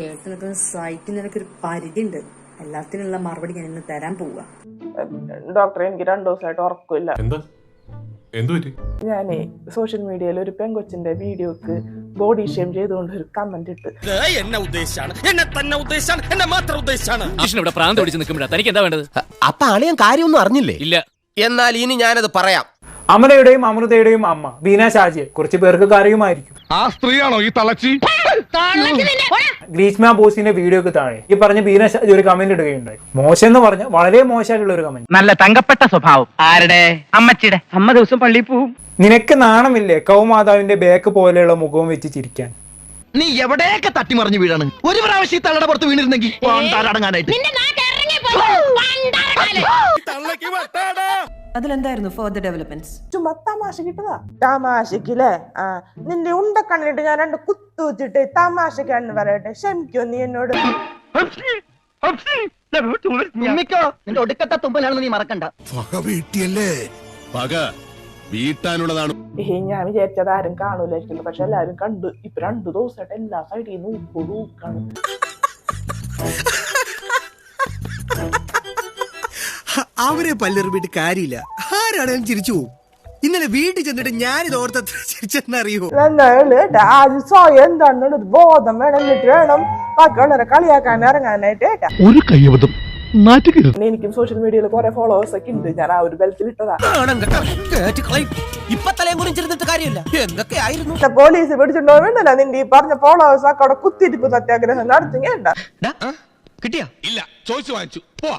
കേട്ട് നിൽക്കുന്ന സഹിക്കുന്നതിനൊക്കെ ഒരു പരിധി ഉണ്ട് എല്ലാത്തിനുള്ള മറുപടി ഞാൻ ഇന്ന് തരാൻ പോവുക. ഡോക്ടറെ എനിക്ക് രണ്ടു ദിവസമായിട്ട് ഉറക്കില്ല എന്താ? ഞാനേ സോഷ്യൽ മീഡിയയിൽ ഒരു പെങ്കൊച്ചിന്റെ വീഡിയോക്ക് ബോഡി ഷെയിം ചെയ്തുകൊണ്ട് ഒരു കമന്റ് ഇട്ട്. എന്നെ ഉദ്ദേശാണ് എന്നെ തന്നെ ഉദ്ദേശാണ് എന്നെ മാത്രം ഉദ്ദേശാണ് ഇവിടെ പ്രാന്ത് പിടിച്ച് നിൽക്കുമ്പോഴാ. തനിക്ക് എന്താ വേണ്ടത്? അപ്പൊ അളിയൻ കാര്യമൊന്നും അറിഞ്ഞില്ലേ? ഇല്ല. എന്നാൽ ഇനി ഞാനത് പറയാം. അമലയുടെയും അമൃതയുടെയും അമ്മ ബീന ഷാജിയെ കുറച്ച് പേർക്ക് കാര്യമായിരിക്കും. ആ സ്ത്രീയാണോ ഈ തളച്ചി? ഗ്രീഷ്മ ബോസിന്റെ വീഡിയോക്ക് താഴെ. ഈ പറഞ്ഞ ബീന ഒരു കമന്റ് ഇടുകയുണ്ടായി. മോശം എന്ന് പറഞ്ഞ വളരെ മോശമായിട്ടുള്ള ഒരു കമന്റ് നല്ല തങ്കപ്പെട്ട സ്വഭാവം. ആരുടെ? അമ്മച്ചിയുടെ. അമ്മ ദിവസം പള്ളിയിൽ പോവും നിനക്ക് നാണമില്ലേ കൗമാതാവിന്റെ ബാക്ക് പോലെയുള്ള മുഖവും വെച്ച് ചിരിക്കാൻ? നീ എവിടെയൊക്കെ തട്ടി തട്ടിമറിഞ്ഞു വീഴാണ്? ഒരു പ്രാവശ്യം തള്ളടെ തള്ളയുടെ പുറത്ത് വീണിരുന്നെങ്കിൽ അടങ്ങാനായിട്ട് അതിലെന്തായിരുന്നു ഫർദർ ഡെവലപ്മെന്റ്സ് ചുമ്മാ തമാശ കിട്ടതാ? തമാശക്കില്ലേ? ആ നിന്റെ ഉണ്ട കണ്ണിട്ട് ഞാൻ രണ്ട് കുത്തു വെച്ചിട്ട് തമാശക്കാണെന്ന് പറയട്ടെ. ക്ഷമിക്കോ നീ എന്നോട്? തുമ്മിക്കോ? നിന്റെ ഒടുക്കത്തെ തുമ്പലാണെന്ന് നീ മറക്കണ്ട. പക വീട്ടാനുള്ളതാണ്. ഞാൻ വിചാരിച്ചത് ആരും കാണൂലായിരിക്കില്ല. പക്ഷെ എല്ലാരും കണ്ടു. ഇപ്പൊ രണ്ടു ദിവസമായിട്ട് എല്ലാ സൈഡിൽ നിന്ന് ഉപ്പോഴും അവരെ പല്ലെറിഞ്ഞിട്ട് കാര്യമില്ല. ആരാണേലും ചിരിച്ചു പോകും ഇന്നലെ വീട്ടിൽ ചെന്നിട്ട് ചിരിച്ചെന്നറിയോ? ആദ്യം സ്വയം എന്താണെന്നുള്ള ഒരു ബോധം വേണം എന്നിട്ട് വേണം ബാക്കിയുള്ളവരെ കളിയാക്കാൻ ഇറങ്ങാനായിട്ട് ഒരു എനിക്കും സോഷ്യൽ മീഡിയയിൽ കുറെ ഫോളോവേഴ്സ് ഒക്കെ ഉണ്ട്. ഞാൻ ആ ഒരു ബലത്തിൽ ഇട്ടതാ. ഇപ്പൊ തലയും കുറിച്ചിരുന്നിട്ട് കാര്യമില്ല. എന്തൊക്കെ ആയിരുന്നു? പോലീസ് പിടിച്ചിട്ടുണ്ടോ വേണ്ടല്ലോ നിന്റെ ഈ പറഞ്ഞ ഫോളോവേഴ്സ് ഒക്കെ അവിടെ കുത്തിരിപ്പ് സത്യാഗ്രഹം നടത്തി കേട്ടാ കിട്ടിയാ? ഇല്ല ചോദിച്ചു വാങ്ങിച്ചു. പോവാ.